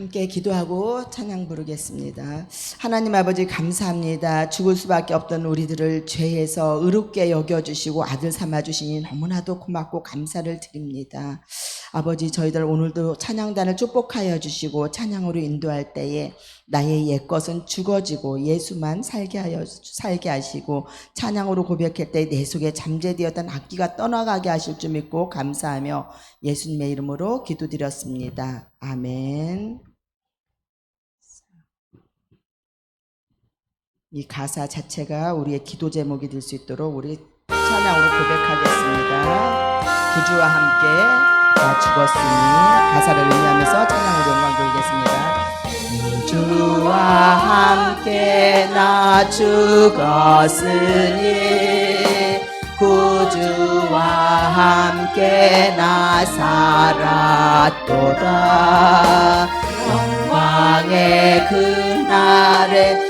함께 기도하고 찬양 부르겠습니다. 하나님 아버지 감사합니다. 죽을 수밖에 없던 우리들을 죄에서 의롭게 여겨주시고 아들 삼아주시니 너무나도 고맙고 감사를 드립니다. 아버지 저희들 오늘도 찬양단을 축복하여 주시고 찬양으로 인도할 때에 나의 옛것은 죽어지고 예수만 살게 하여 살게 하시고 찬양으로 고백할 때 내 속에 잠재되었던 악기가 떠나가게 하실 줄 믿고 감사하며 예수님의 이름으로 기도드렸습니다. 아멘. 이 가사 자체가 우리의 기도 제목이 될 수 있도록 우리 찬양으로 고백하겠습니다. 구주와 함께 나 죽었으니 가사를 의미하면서 찬양으로 영광 돌리겠습니다. 구주와 함께 나 죽었으니 구주와 함께 나 살았도다 영광의 그날에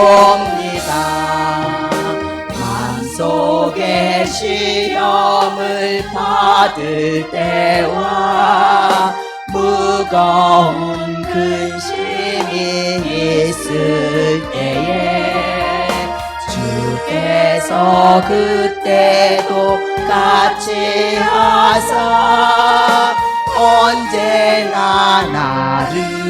바라봅니다. 마음속에 시험을 받을 때와 무거운 근심이 있을 때에 주께서 그때도 같이 하사 언제나 나를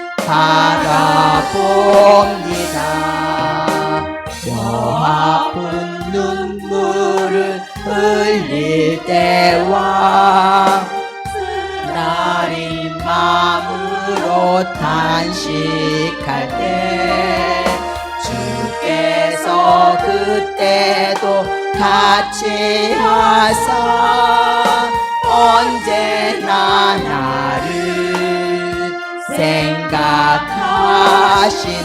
바라봅니다. 뼈 아픈 눈물을 흘릴 때와 나린 마음으로 탄식할 때 주께서 그때도 같이 하사 언제나 나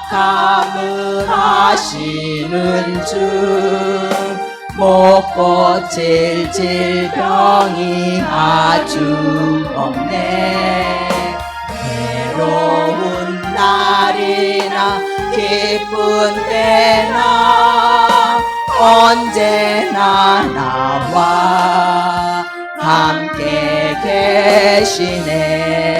몸의 약함을 아시는 주 못고칠 질병이 아주 없네. 괴로운 날이나 기쁜 때나 언제나 나와 함께 계시네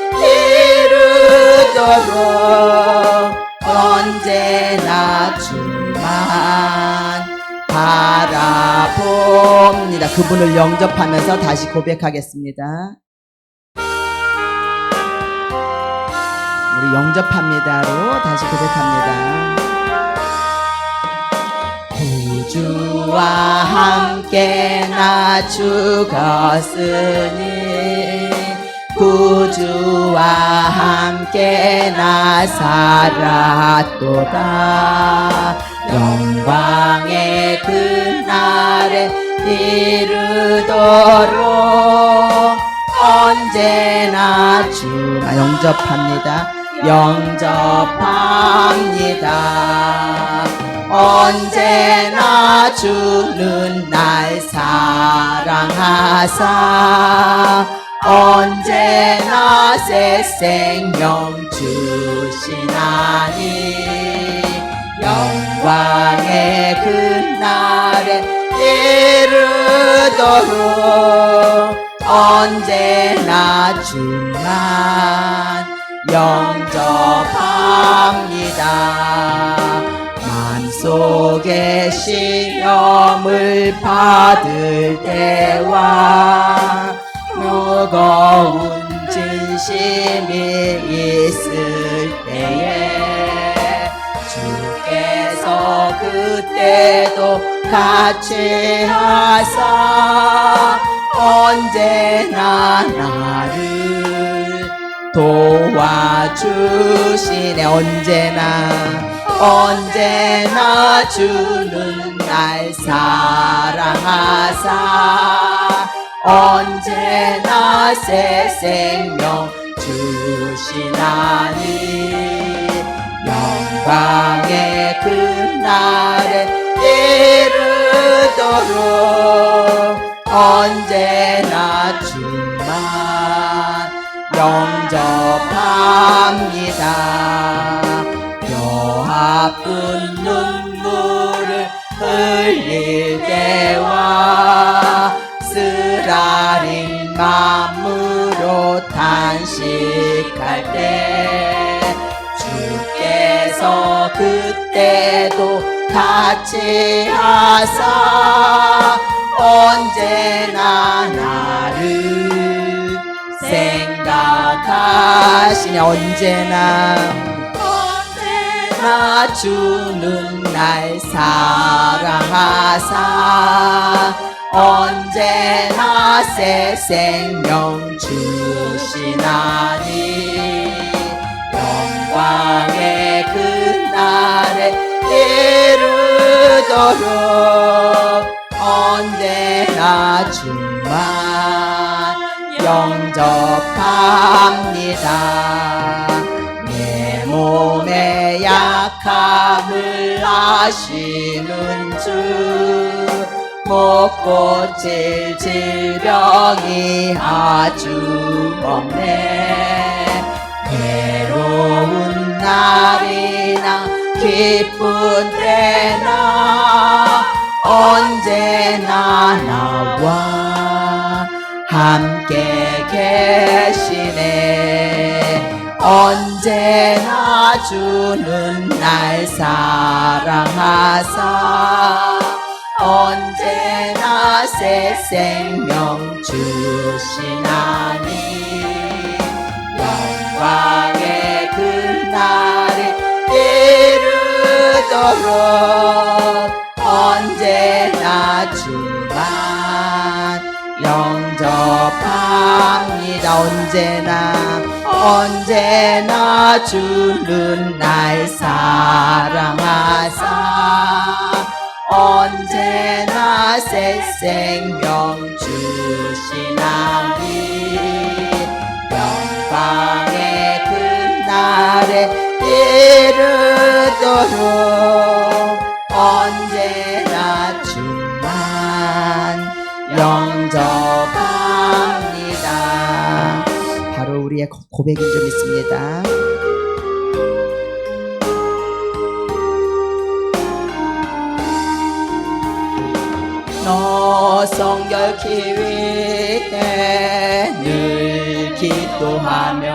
바라봅니다. 그분을 영접하면서 다시 고백하겠습니다. 우리 영접합니다로 다시 고백합니다. 구주와 함께 나 죽었으니 구주와 함께 나 살았도다 영광의 그날에 이르도록 언제나 주가 영접합니다. 영접합니다. 언제나 주는 날 사랑하사. 언제나 새 생명 주시나니. 영광의 그날에 이르도록 언제나 주만 영접합니다. 만속의 시험을 받을 때와 무거운 진심이 있을 때에 주께 서 그때도 같이 하사. 언제나 나를 도와주시네. 언제나 언제나 주는 날 사랑하사. 언제나 새 생명 주시나니 영광의 그날에 같이 하사. 언제나 나를 생각하시네. 언제나. 언제나 주는 날 사랑하사. 언제나 새 생명 주시나니. 영광의 이르도록 언제나 주만 영접합니다. 내 몸의 약함을 아시는 주 못고칠 질병이 아주 없네. 괴로운 날이나 기쁜 때나 언제나 나와 함께 계시네. 언제나 주는 날 사랑하사. 언제나 새 생명 주시나니 이르도록 언제나 주만 영접합니다. 언제나 언제나 주는 날 사랑하사. 언제나 새 생명 주시나니 영광의 그날에 이 르도록 언제나 주만 영접합니다. 바로 우리의 고- 고백인 줄 믿습니다. 너 성결케 위해 늘 기도하며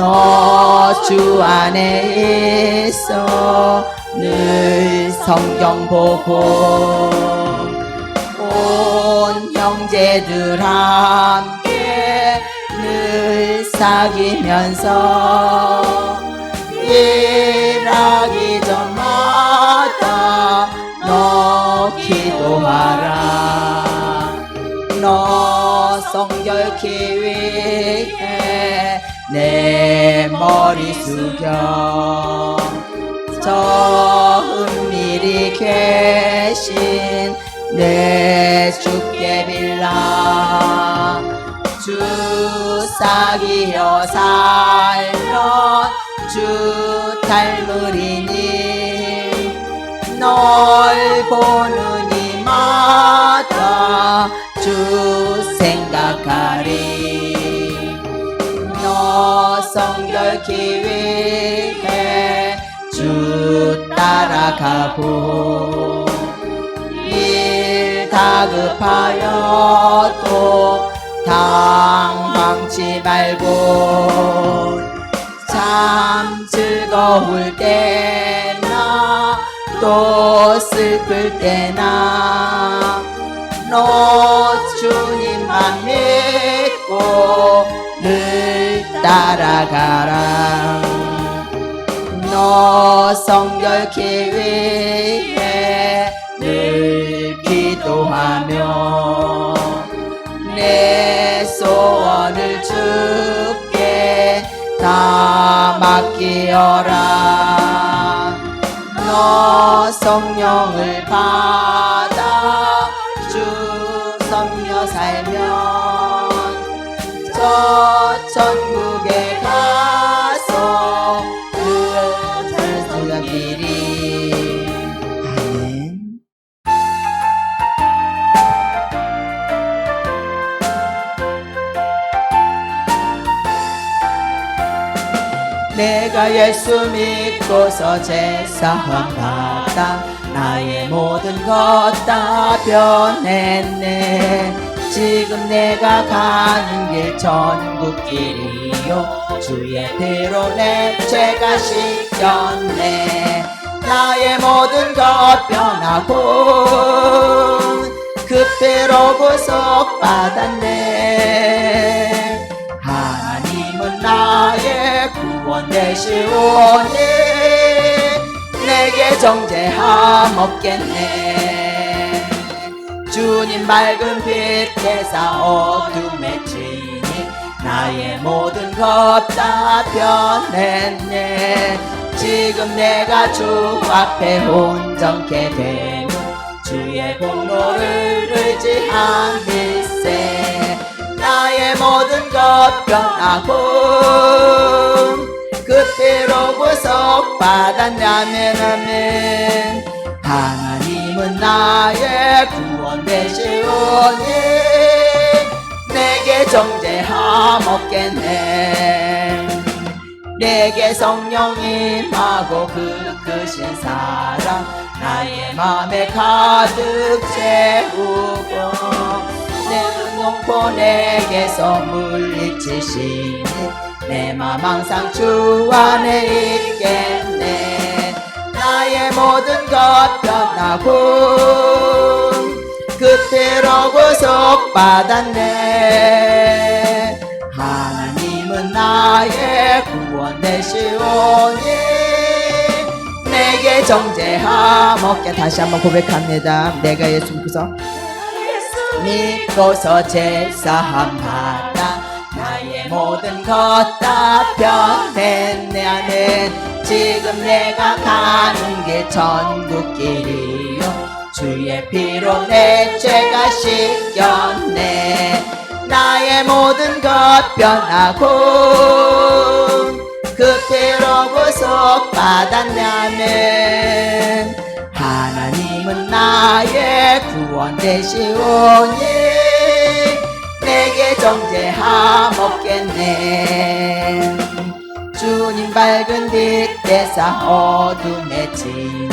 너 주 안에 있어 늘 성경 보고 온 형제들 함께 늘 사귀면서 일하기 전마다 너 기도하라. 너 성결케 위해 내 머리 숙여. 저 은밀히 계신 내 주께 빌라. 주 싹이여 살면 주 닮으리니 널 보는 이마다 주 생각하리 성결케 위해 주 따라가고 일 다급하여도 당황치 말고 참 즐거울 때나 또 슬플 때나 너 주님만 믿고 늘 따라가라. 너 성결케 위해 늘 기도하며 내 소원을 주께 다 맡기어라. 너 성령을 받아 주 섬겨 살면 저천 예수 믿고서 제사함 받아 나의 모든 것 다 변했네. 지금 내가 가는 길 전국길이요. 주의 피로 내 죄가 씻겼네. 나의 모든 것 변하고 그 피로 구속받았네 되시오니 내게 정죄함 없겠네. 주님 맑은 빛 대사 어둠의 진이 나의 모든 것 다 변했네. 지금 내가 주 앞에 온전케 되면 주의 공로를 의지함일세. 나의 모든 것 변하고 그 피로 구속받았냐면 아멘 하나님은 나의 구원 되시오니 내게 정죄함 없겠네. 내게 성령이 임하고 그 크신 사랑 나의 맘에 가득 채우고 내 응용포 내게서 물리치시니 내맘 항상 주 안에 있겠네. 나의 모든 것 변하고 그 피로 구속받았네. 하나님은 나의 구원 되시오니 내게 정죄함 없게 다시 한번 고백합니다. 내가 예수 믿고서 믿고서 제사함 나의 모든 것다 아멘 지금 내가 가는 게 천국길이요. 주의 피로 내 죄가 씻겼네. 나의 모든 것 변하고 그 피로 구속받았냐면 하나님은 나의 구원 되시오니 내게 정죄함 없겠네. 주님 밝은 빛 대사 어둠의 진이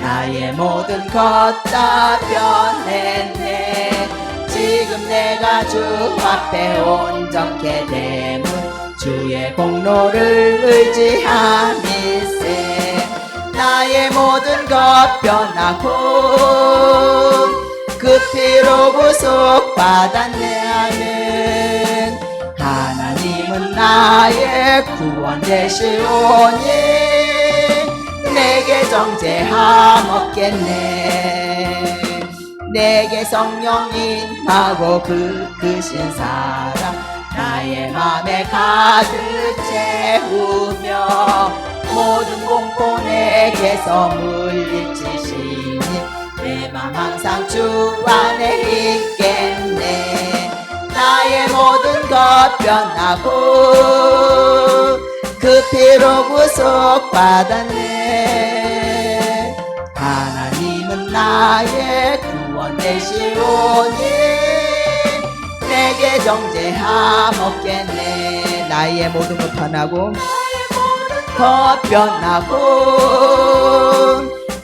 나의 모든 것 다 변했네. 지금 내가 주 앞에 온전케 되면 주의 공로를 의지함일세 나의 모든 것 변하고 그 피로 구속받았네 나의 구원 되시오니 내게 정죄함 없겠네. 내게 성령 임하고 그 크신 사랑 나의 맘에 가득 채우며 모든 공포 내게서 물리치시니 내 맘 항상 주 안에 있겠네 나의 모든 것 변하고 그 피로 구속받았네. 하나님은 나의 구원 되시오니 내게 정죄함 없겠네. 나의 모든 것 변하고 것 변하고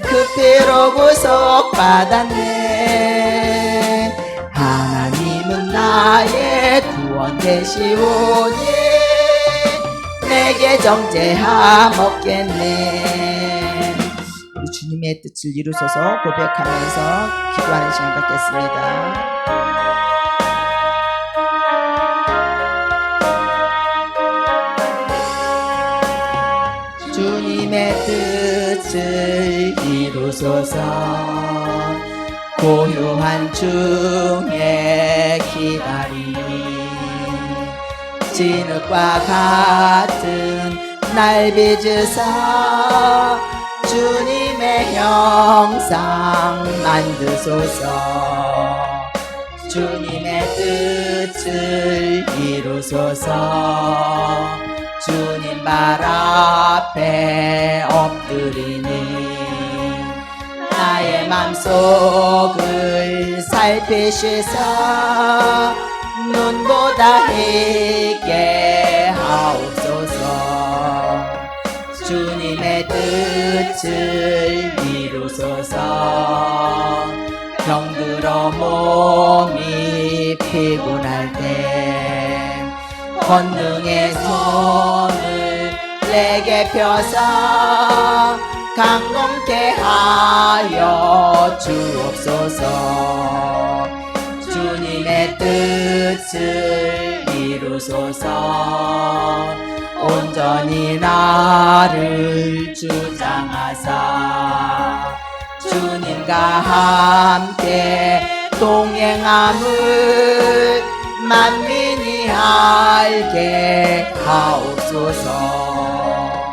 그 피로 구속받았네 나의 구원 되시오니 내게 정죄함 없겠네. 우리 주님의 뜻을 이루소서 고백하면서 기도하는 시간 갖겠습니다. 주님의 뜻을 이루소서 고요한 중에 기다리니 진흙과 같은 날 빚으사 주님의 형상 만드소서. 주님의 뜻을 이루소서. 주님 발 앞에 엎드리니 나의 맘속을 살피시사. 눈보다 있게 하옵소서. 주님의 뜻을 이루소서. 병들어 몸이 피곤할 때 권능의 손을 내게 펴사 강건케 하여 주옵소서. 주님의 뜻을 이루소서. 온전히 나를 주장하사. 주님과 함께 동행함을 만민이 알게 하옵소서